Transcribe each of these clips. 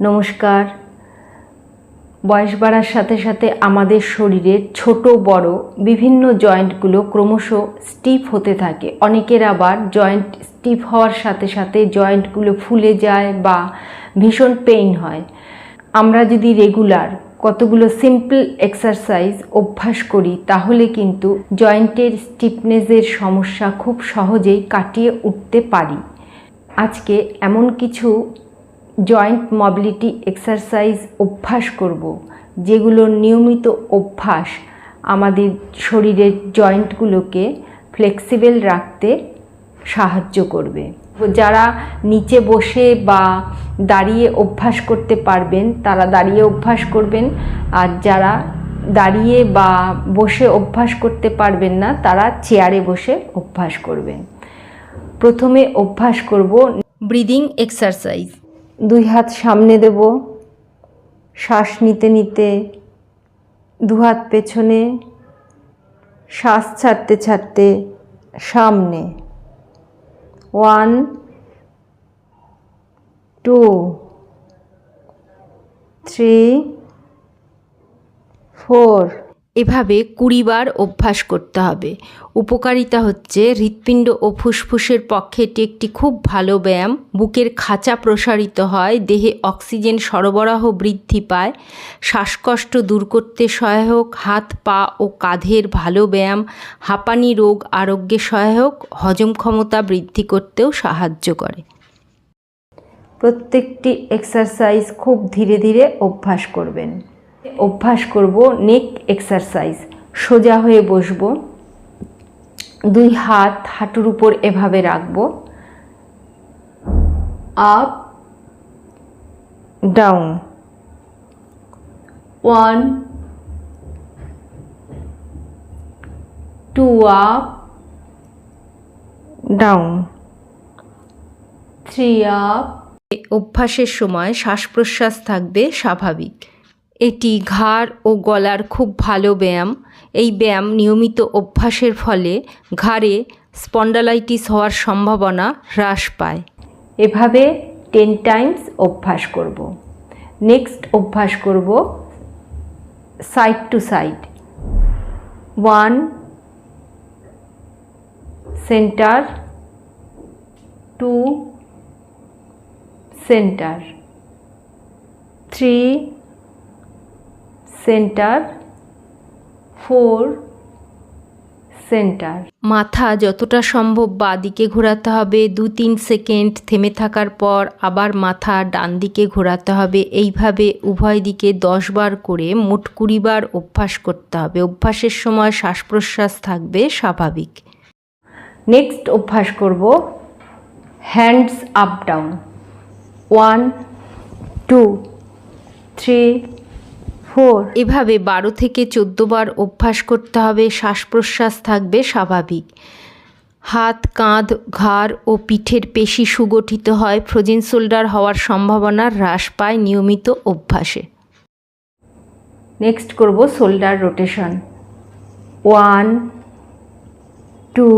নমস্কার। বয়স বাড়ার সাথে সাথে আমাদের শরীরের ছোট, বড় বিভিন্ন জয়েন্টগুলো ক্রমশ স্টিফ হতে থাকে। অনেকের আবার জয়েন্ট স্টিফ হওয়ার সাথে সাথে জয়েন্টগুলো ফুলে যায় বা ভীষণ পেইন হয়। আমরা যদি রেগুলার কতগুলো সিম্পল এক্সারসাইজ অভ্যাস করি, তাহলে কিন্তু জয়েন্টের স্টিফনেসের সমস্যা খুব সহজেই কাটিয়ে উঠতে পারি। আজকে এমন কিছু জয়েন্ট মবিলিটি এক্সারসাইজ অভ্যাস করব যেগুলোর নিয়মিত অভ্যাস আমাদের শরীরের জয়েন্টগুলোকে ফ্লেক্সিবল রাখতে সাহায্য করবে। যারা নিচে বসে বা দাঁড়িয়ে অভ্যাস করতে পারবেন, তারা দাঁড়িয়ে অভ্যাস করবেন, আর যারা দাঁড়িয়ে বা বসে অভ্যাস করতে পারবেন না, তারা চেয়ারে বসে অভ্যাস করবেন। প্রথমে অভ্যাস করব ব্রিদিং এক্সারসাইজ দুই হাত সামনে দেব, শ্বাস নিতে নিতে দু হাত পেছনে, শ্বাস ছাড়তে ছাড়তে সামনে। One, two, three, four. এভাবে কুড়ি বার অভ্যাস করতে হবে। উপকারিতা হচ্ছে হৃৎপিণ্ড ও ফুসফুসের পক্ষে এটি একটি খুব ভালো ব্যায়াম। বুকের খাঁচা প্রসারিত হয়, দেহে অক্সিজেন সরবরাহ বৃদ্ধি পায়, শ্বাসকষ্ট দূর করতে সহায়ক, হাত, পা ও কাঁধের ভালো ব্যায়াম, হাঁপানি রোগ আরোগ্যে সহায়ক, হজম ক্ষমতা বৃদ্ধি করতেও সাহায্য করে। প্রত্যেকটি এক্সারসাইজ খুব ধীরে ধীরে অভ্যাস করবেন। অভ্যাস করব নেক এক্সারসাইজ সোজা হয়ে বসবো, দুই হাত হাঁটুর উপর এভাবে রাখব up down one two up down three up অভ্যাসের সময় শ্বাস প্রশ্বাস থাকবে স্বাভাবিক। এটি ঘাড় ও গলার খুব ভালো ব্যায়াম। এই ব্যায়াম নিয়মিত অভ্যাসের ফলে ঘাড়ে স্পন্ডালাইটিস হওয়ার সম্ভাবনা হ্রাস পায়। এভাবে টেন টাইমস অভ্যাস করব। নেক্সট অভ্যাস করব side to side. One centre, two centre. Three centre four centre. মাথা যতটা সম্ভব বাঁ দিকে ঘোরাতে হবে দু তিন সেকেন্ড থেমে থাকার পর আবার মাথা ডান দিকে ঘোরাতে হবে। এইভাবে উভয় দিকে দশ বার করে মোট কুড়ি বার অভ্যাস করতে হবে। অভ্যাসের সময় শ্বাস প্রশ্বাস থাকবে স্বাভাবিক। নেক্সট অভ্যাস করব hands up down one two three four এভাবে বারো থেকে চোদ্দ বার অভ্যাস করতে হবে শ্বাস প্রশ্বাস থাকবে স্বাভাবিক। হাত, কাঁধ, ঘাড় ও পিঠের পেশি সুগঠিত হয়, ফ্রোজেন শোল্ডার হওয়ার সম্ভাবনা হ্রাস পায় নিয়মিত অভ্যাসে। নেক্সট করব shoulder rotation. One, two,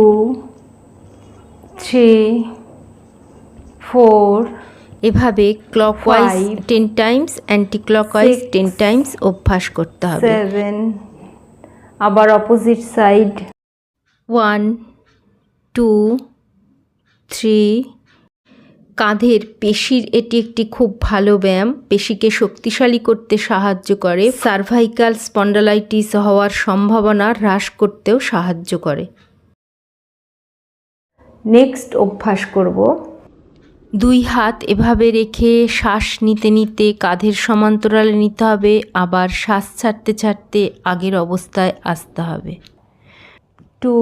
three, four এভাবে clockwise ten times anti clockwise ten times অভ্যাস করতে হবে। সেভেন আবার opposite side one two three কাঁধের পেশির এটি একটি খুব ভালো ব্যায়াম পেশিকে শক্তিশালী করতে সাহায্য করে সার্ভাইকাল স্পন্ডালাইটিস হওয়ার সম্ভাবনা হ্রাস করতেও সাহায্য করে। নেক্সট অভ্যাস করব। দুই হাত এভাবে রেখে শ্বাস নিতে নিতে কাঁধের সমান্তরালে নিতে হবে আবার শ্বাস ছাড়তে ছাড়তে আগের অবস্থায় আসতে হবে। টু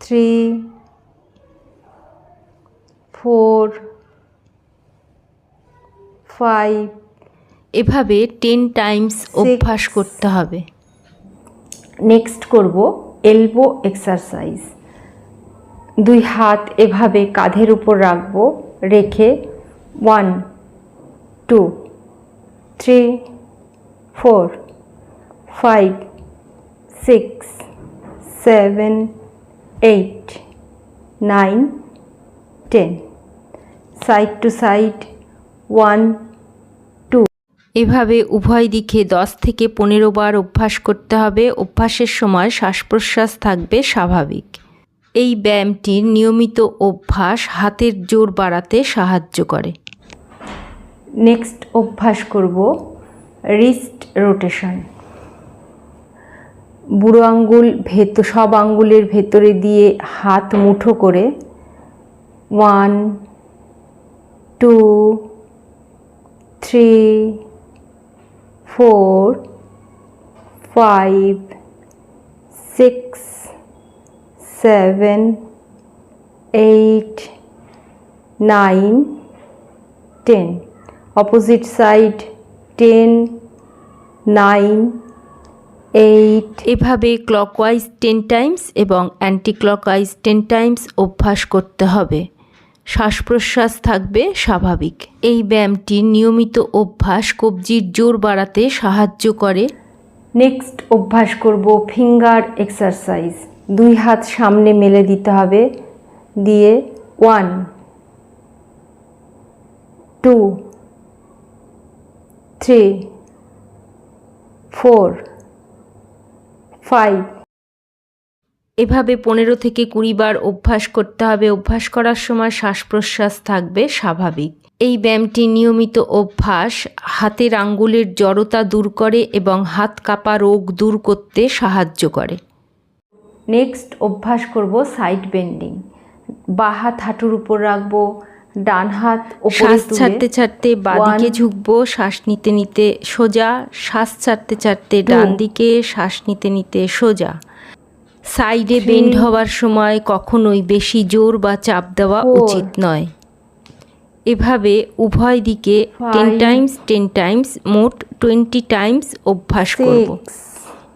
থ্রি ফোর ফাইভ এভাবে টেন টাইমস অভ্যাস করতে হবে। নেক্সট করব এলবো এক্সারসাইজ দুই হাত এভাবে কাঁধের উপর রাখব, রেখে one two three four five six seven eight nine ten side to side one two এভাবে উভয় দিকে দশ থেকে পনেরো বার অভ্যাস করতে হবে। অভ্যাসের সময় শ্বাস প্রশ্বাস থাকবে স্বাভাবিক। এই ব্যায়ামটির নিয়মিত অভ্যাস হাতের জোর বাড়াতে সাহায্য করে। নেক্সট অভ্যাস করব রিস্ট রোটেশন। বুড়ো আঙ্গুল ভেত সব আঙ্গুলের ভেতরে দিয়ে হাত মুঠো করে one two three four five six seven eight nine ten opposite side ten nine eight এভাবে ক্লকওয়াইজ টেন টাইমস এবং অ্যান্টি ক্লকওয়াইজ টেন টাইমস অভ্যাস করতে হবে। শ্বাস প্রশ্বাস থাকবে স্বাভাবিক। এই ব্যায়ামটির নিয়মিত অভ্যাস কবজির জোর বাড়াতে সাহায্য করে। নেক্সট অভ্যাস করব ফিঙ্গার এক্সারসাইজ দুই হাত সামনে মেলে দিতে হবে। দিয়ে one two three four five এভাবে পনেরো থেকে কুড়ি বার অভ্যাস করতে হবে। অভ্যাস করার সময় শ্বাস প্রশ্বাস থাকবে স্বাভাবিক। এই ব্যায়ামটি নিয়মিত অভ্যাস, হাতের আঙ্গুলের জড়তা দূর করে এবং হাত কাঁপা রোগ দূর করতে সাহায্য করে। নেক্সট অভ্যাস করব সাইড বেন্ডিং বা হাত হাঁটুর উপর রাখব ডান হাত শ্বাস ছাড়তে ছাড়তে বাদিকে ঝুঁকবো শ্বাস নিতে নিতে সোজা শ্বাস ছাড়তে ছাড়তে ডান দিকে শ্বাস নিতে নিতে সোজা। সাইডে বেন্ড হওয়ার সময় কখনোই বেশি জোর বা চাপ দেওয়া উচিত নয়। এভাবে উভয় দিকে টেন টাইমস টেন টাইমস মোট টোয়েন্টি টাইমস অভ্যাস করব।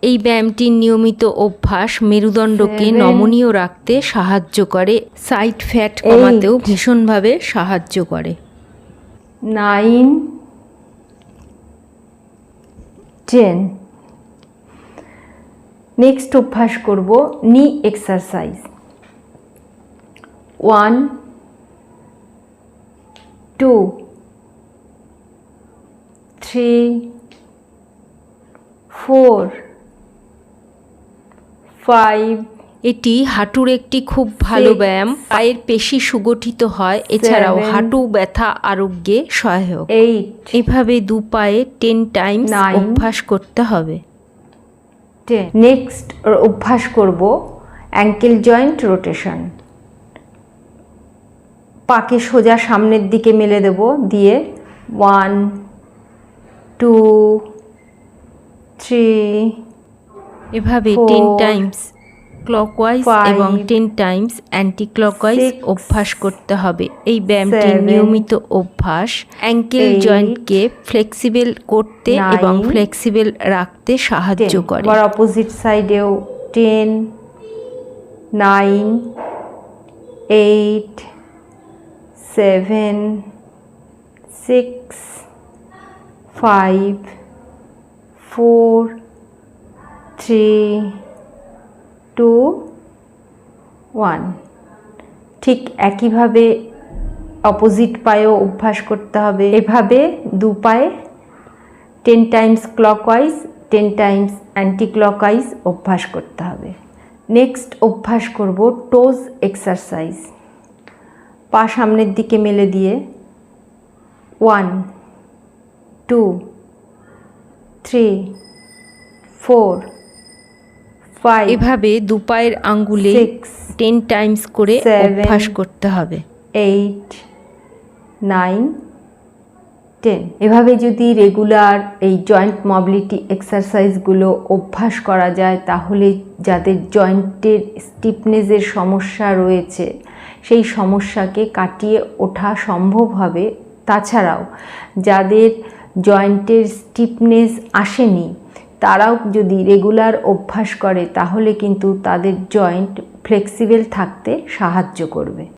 এই ব্যায়ামটির নিয়মিত অভ্যাস মেরুদণ্ডকে নমনীয় রাখতে সাহায্য করে সাইড ফ্যাট কমাতেও ভীষণভাবে সাহায্য করে। নাইন টেন নেক্সট অভ্যাস করব knee exercise one two three four five এটি হাঁটুর একটি খুব ভালো ব্যায়াম। পায়ের পেশি সুগঠিত হয় এছাড়াও হাঁটু ব্যথা আরোগ্যে সহায়ক। এভাবে দু পায়ে টেন টাইমস অভ্যাস করতে হবে। নেক্সট অভ্যাস করব অ্যাঙ্কেল জয়েন্ট রোটেশন পাকে সোজা সামনের দিকে মেলে দেব দিয়ে ওয়ান টু থ্রি এভাবে টেন টাইমস ক্লকওয়াইজ এবং টেন টাইমস অ্যান্টি ক্লকওয়াইজ অভ্যাস করতে হবে। এই ব্যায়ামটি নিয়মিত অভ্যাস। অ্যাঙ্কেল জয়েন্টকে ফ্লেক্সিবল করতে এবং ফ্লেক্সিবল রাখতে সাহায্য করে। আবার অপোজিট সাইডেও ten nine eight seven six five four three two one ঠিক একইভাবে অপোজিট পায়েও অভ্যাস করতে হবে। এভাবে দু পায়ে ten times clockwise ten times anti clockwise অভ্যাস করতে হবে। নেক্সট অভ্যাস করব টোজ এক্সারসাইজ পা সামনের দিকে মেলে দিয়ে ওয়ান টু থ্রি ফোর এভাবে দু পায়ের আঙ্গুলে টেন টাইমস করে অভ্যাস করতে হবে। এইট নাইন টেন এভাবে যদি রেগুলার এই জয়েন্ট মোবিলিটি এক্সারসাইজগুলো অভ্যাস করা যায় তাহলে যাদের জয়েন্টের স্টিফনেসের সমস্যা রয়েছে সেই সমস্যাকে কাটিয়ে ওঠা সম্ভব হবে। তাছাড়াও যাদের জয়েন্টের স্টিফনেস আসেনি তারাও যদি রেগুলার অভ্যাস করে তাহলে কিন্তু তাদের জয়েন্ট ফ্লেক্সিবল থাকতে সাহায্য করবে।